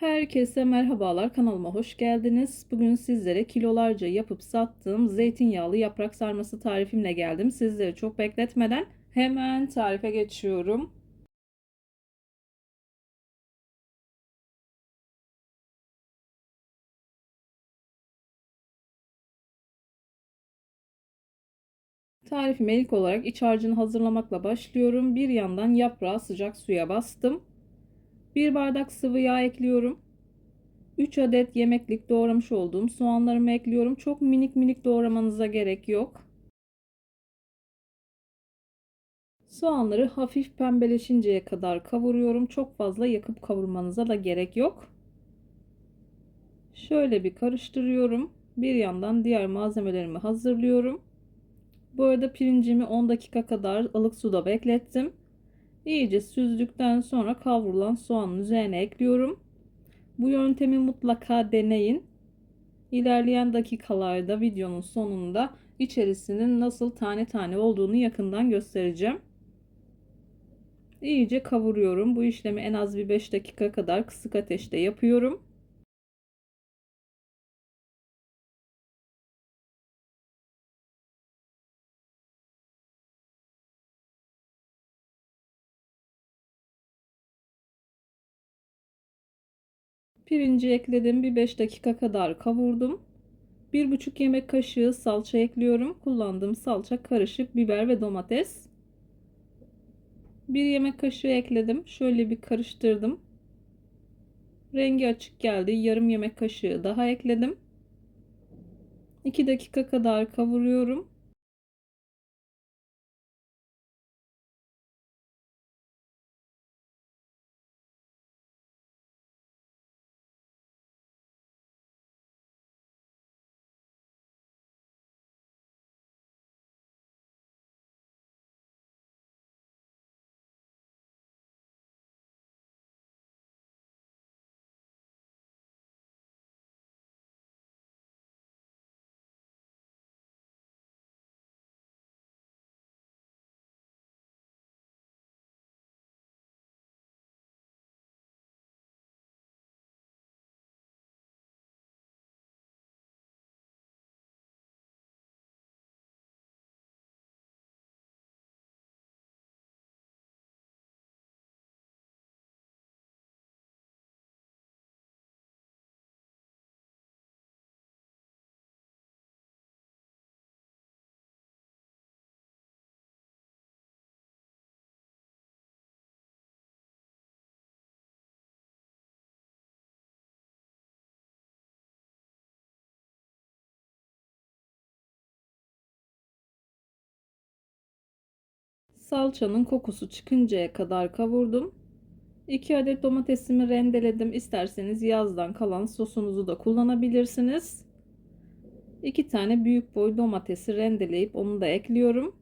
Herkese merhabalar kanalıma hoş geldiniz. Bugün sizlere kilolarca yapıp sattığım zeytinyağlı yaprak sarması tarifimle geldim. Sizleri çok bekletmeden hemen tarife geçiyorum. Tarifime ilk olarak iç harcını hazırlamakla başlıyorum. Bir yandan yaprağı sıcak suya bastım. Bir bardak sıvı yağ ekliyorum. 3 adet yemeklik doğramış olduğum soğanlarımı ekliyorum. Çok minik minik doğramanıza gerek yok. Soğanları hafif pembeleşinceye kadar kavuruyorum. Çok fazla yakıp kavurmanıza da gerek yok. Şöyle bir karıştırıyorum. Bir yandan diğer malzemelerimi hazırlıyorum. Bu arada pirincimi 10 dakika kadar ılık suda beklettim. İyice süzdükten sonra kavrulan soğanın üzerine ekliyorum. Bu yöntemi mutlaka deneyin. İlerleyen dakikalarda videonun sonunda içerisinin nasıl tane tane olduğunu yakından göstereceğim. İyice kavuruyorum. Bu işlemi en az bir 5 dakika kadar kısık ateşte yapıyorum. Pirinci ekledim. Bir 5 dakika kadar kavurdum. 1,5 yemek kaşığı salça ekliyorum. Kullandığım salça karışık biber ve domates. 1 yemek kaşığı ekledim. Şöyle bir karıştırdım. Rengi açık geldi. Yarım yemek kaşığı daha ekledim. 2 dakika kadar kavuruyorum. Salçanın kokusu çıkıncaya kadar kavurdum. 2 adet domatesimi rendeledim. İsterseniz yazdan kalan sosunuzu da kullanabilirsiniz. 2 tane büyük boy domatesi rendeleyip onu da ekliyorum.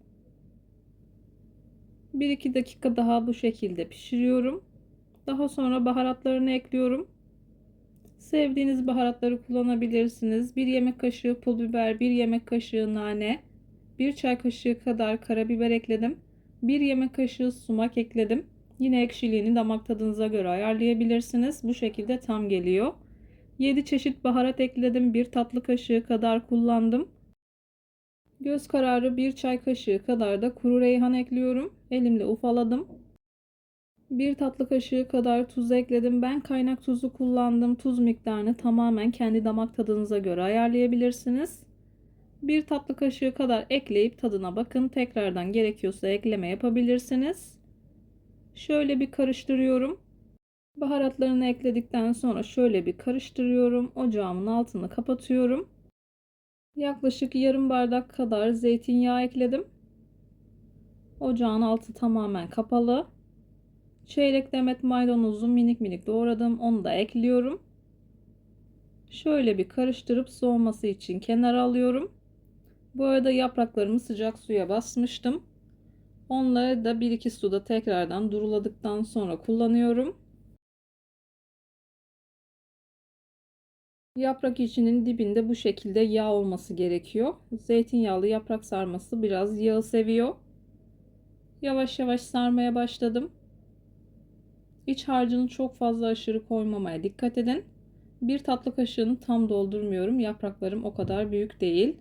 1-2 dakika daha bu şekilde pişiriyorum. Daha sonra baharatlarını ekliyorum. Sevdiğiniz baharatları kullanabilirsiniz. 1 yemek kaşığı pul biber, 1 yemek kaşığı nane, 1 çay kaşığı kadar karabiber ekledim. 1 yemek kaşığı sumak ekledim. Yine ekşiliğini damak tadınıza göre ayarlayabilirsiniz. Bu şekilde tam geliyor. 7 çeşit baharat ekledim. 1 tatlı kaşığı kadar kullandım. Göz kararı 1 çay kaşığı kadar da kuru reyhan ekliyorum. Elimle ufaladım. 1 tatlı kaşığı kadar tuz ekledim. Ben kaynak tuzu kullandım. Tuz miktarını tamamen kendi damak tadınıza göre ayarlayabilirsiniz. 1 tatlı kaşığı kadar ekleyip tadına bakın. Tekrardan gerekiyorsa ekleme yapabilirsiniz. Şöyle bir karıştırıyorum. Baharatlarını ekledikten sonra şöyle bir karıştırıyorum. Ocağımın altını kapatıyorum. Yaklaşık yarım bardak kadar zeytinyağı ekledim. Ocağın altı tamamen kapalı. Çeyrek demet maydanozu minik minik doğradım. Onu da ekliyorum. Şöyle bir karıştırıp soğuması için kenara alıyorum. Bu arada yapraklarımı sıcak suya basmıştım. Onları da 1-2 suda tekrardan duruladıktan sonra kullanıyorum. Yaprak içinin dibinde bu şekilde yağ olması gerekiyor. Zeytinyağlı yaprak sarması biraz yağı seviyor. Yavaş yavaş sarmaya başladım. İç harcını çok fazla aşırı koymamaya dikkat edin. Bir tatlı kaşığını tam doldurmuyorum. Yapraklarım o kadar büyük değil.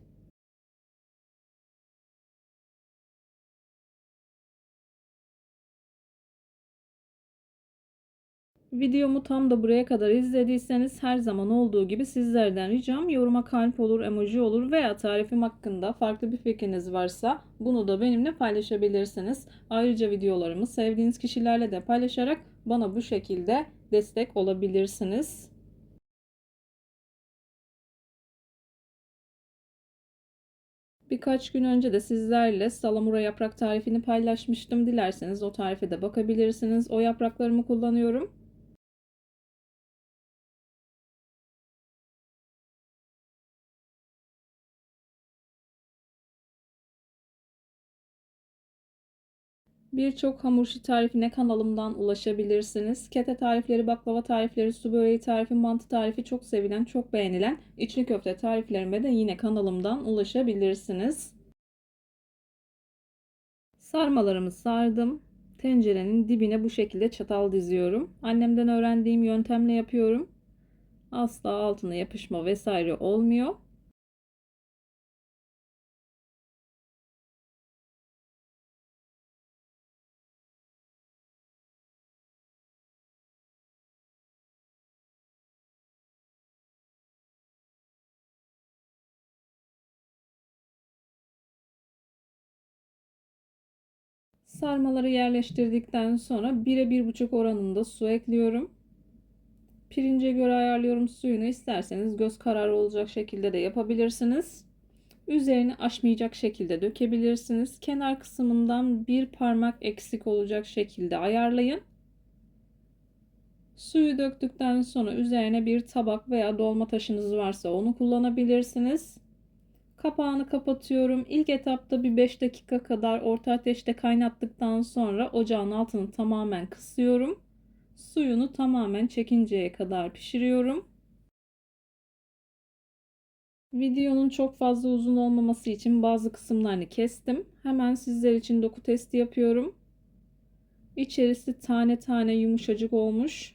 Videomu tam da buraya kadar izlediyseniz her zaman olduğu gibi sizlerden ricam yoruma kalp olur, emoji olur veya tarifim hakkında farklı bir fikriniz varsa bunu da benimle paylaşabilirsiniz. Ayrıca videolarımı sevdiğiniz kişilerle de paylaşarak bana bu şekilde destek olabilirsiniz. Birkaç gün önce de sizlerle salamura yaprak tarifini paylaşmıştım. Dilerseniz o tarife de bakabilirsiniz. O yapraklarımı kullanıyorum. Birçok hamur işi tarifine kanalımdan ulaşabilirsiniz. Kete tarifleri, baklava tarifleri, su böreği tarifi, mantı tarifi çok sevilen, çok beğenilen içli köfte tariflerime de yine kanalımdan ulaşabilirsiniz. Sarmalarımı sardım. Tencerenin dibine bu şekilde çatal diziyorum. Annemden öğrendiğim yöntemle yapıyorum. Asla altına yapışma vesaire olmuyor. Sarmaları yerleştirdikten sonra 1'e 1,5 oranında su ekliyorum. Pirince göre ayarlıyorum suyunu. İsterseniz göz kararı olacak şekilde de yapabilirsiniz. Üzerini aşmayacak şekilde dökebilirsiniz. Kenar kısmından bir parmak eksik olacak şekilde ayarlayın. Suyu döktükten sonra üzerine bir tabak veya dolma taşınız varsa onu kullanabilirsiniz. Kapağını kapatıyorum. İlk etapta bir 5 dakika kadar orta ateşte kaynattıktan sonra ocağın altını tamamen kısıyorum. Suyunu tamamen çekinceye kadar pişiriyorum. Videonun çok fazla uzun olmaması için bazı kısımlarını kestim. Hemen sizler için doku testi yapıyorum. İçerisi tane tane yumuşacık olmuş.